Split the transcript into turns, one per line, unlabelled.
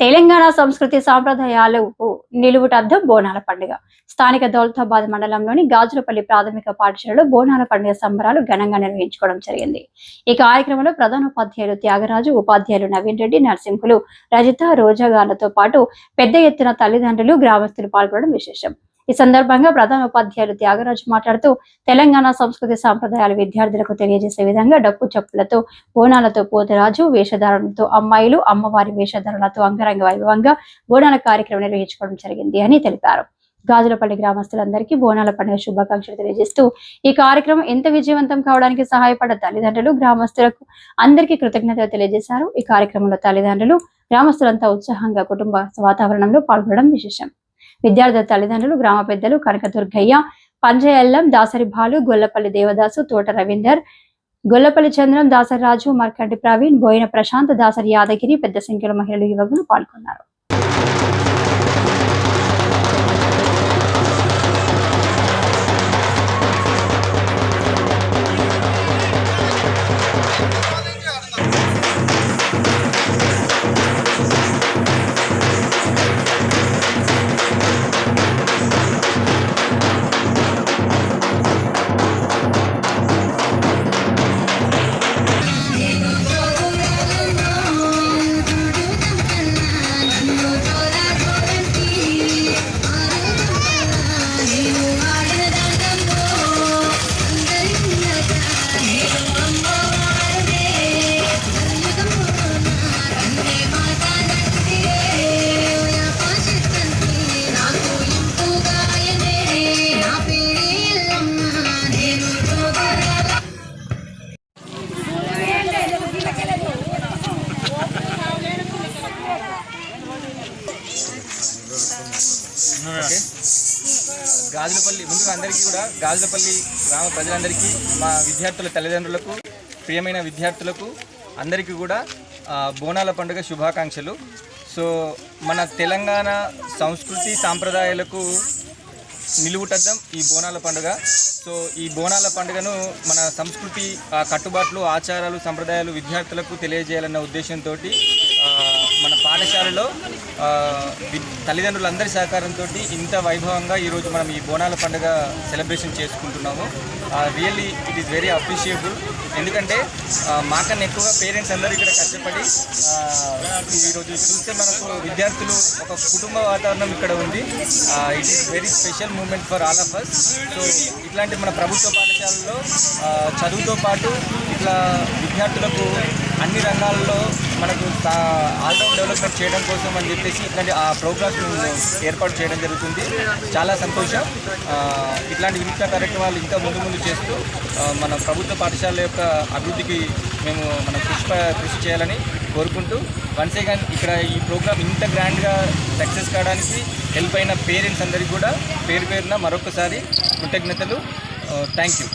తెలంగాణ సంస్కృతి సాంప్రదాయాలకు నిలువుటద్దం బోనాల పండుగ. స్థానిక దౌలతాబాద్ మండలంలోని గాజులపల్లి ప్రాథమిక పాఠశాలలో బోనాల పండుగ సంబరాలు ఘనంగా నిర్వహించుకోవడం జరిగింది. ఈ కార్యక్రమంలో ప్రధానోపాధ్యాయులు త్యాగరాజు ఉపాధ్యాయులు నవీన్ రెడ్డి నరసింహులు రజిత రోజాగార్లతో పాటు పెద్ద ఎత్తున తల్లిదండ్రులు గ్రామస్తులు పాల్గొనడం విశేషం. ఈ సందర్భంగా ప్రధాన ఉపాధ్యాయులు త్యాగరాజు మాట్లాడుతూ తెలంగాణ సంస్కృతి సాంప్రదాయాలు విద్యార్థులకు తెలియజేసే విధంగా డప్పు చప్పులతో బోనాలతో పోతరాజు వేషధారణలతో అమ్మాయిలు అమ్మవారి వేషధారణలతో అంగరంగ వైభవంగా బోనాల కార్యక్రమం నిర్వహించుకోవడం జరిగింది అని తెలిపారు. గాజులపల్లి గ్రామస్తులందరికీ బోనాల పండుగ శుభాకాంక్షలు తెలియజేస్తూ ఈ కార్యక్రమం ఎంత విజయవంతం కావడానికి సహాయపడ్డ తల్లిదండ్రులు గ్రామస్తులకు అందరికీ కృతజ్ఞతలు తెలియజేశారు. ఈ కార్యక్రమంలో తల్లిదండ్రులు గ్రామస్తులంతా ఉత్సాహంగా కుటుంబ వాతావరణంలో పాల్గొనడం విశేషం. విద్యార్థుల తల్లిదండ్రులు గ్రామ పెద్దలు కనకదుర్గయ్య పంజయల్లం దాసరి భాలు గొల్లపల్లి దేవదాసు తోట రవీందర్ గొల్లపల్లి చంద్రం దాసరి రాజు మర్కంటి ప్రవీణ్ బోయిన ప్రశాంత్ దాసరి యాదగిరి పెద్ద సంఖ్యలో మహిళలు యువకులు పాల్గొన్నారు.
ఓకే. గాజులపల్లి ముందుగా అందరికీ కూడా గాజులపల్లి గ్రామ ప్రజలందరికీ మా విద్యార్థుల తల్లిదండ్రులకు ప్రియమైన విద్యార్థులకు అందరికీ కూడా బోనాల పండుగ శుభాకాంక్షలు. సో మన తెలంగాణ సంస్కృతి సాంప్రదాయాలకు నిలువుటద్దం ఈ బోనాల పండుగ. సో ఈ బోనాల పండుగను మన సంస్కృతి కట్టుబాట్లు ఆచారాలు సంప్రదాయాలు విద్యార్థులకు తెలియజేయాలన్న ఉద్దేశంతో మన వి- తల్లిదండ్రులందరి సహకారంతో ఇంత వైభవంగా ఈరోజు మనం ఈ బోనాల పండుగ సెలబ్రేషన్ చేసుకుంటున్నాము. Really it is very appreciable. ఎందుకంటే మాకన్నా ఎక్కువగా పేరెంట్స్ అందరూ ఇక్కడ కష్టపడి ఈరోజు చూస్తే మనకు విద్యార్థులు ఒక కుటుంబ వాతావరణం ఇక్కడ ఉంది. It is very special moment for all of us so ఇట్లాంటి మన ప్రభుత్వ పాఠశాలలో చదువుతో పాటు ఇట్లా విద్యార్థులకు అన్ని రంగాల్లో మనకు ఆల్రౌండ్ డెవలప్మెంట్ చేయడం కోసం అని చెప్పేసి ఇట్లాంటి ఆ ప్రోగ్రామ్స్ ఏర్పాటు చేయడం జరుగుతుంది. చాలా సంతోషం. ఇట్లాంటి వినూత్న కార్యక్రమాలు ఇంకా ముందు ముందు చేస్తూ మన ప్రభుత్వ పాఠశాల యొక్క అభివృద్ధికి మేము మనం కృషి కృషి చేయాలని కోరుకుంటూ వన్స్ అగైన్ ఇక్కడ ఈ ప్రోగ్రామ్ ఇంత గ్రాండ్గా సక్సెస్ కావడానికి హెల్ప్ అయిన పేరెంట్స్ అందరికీ కూడా పేరు పేరున మరొకసారి కృతజ్ఞతలు. Thank you.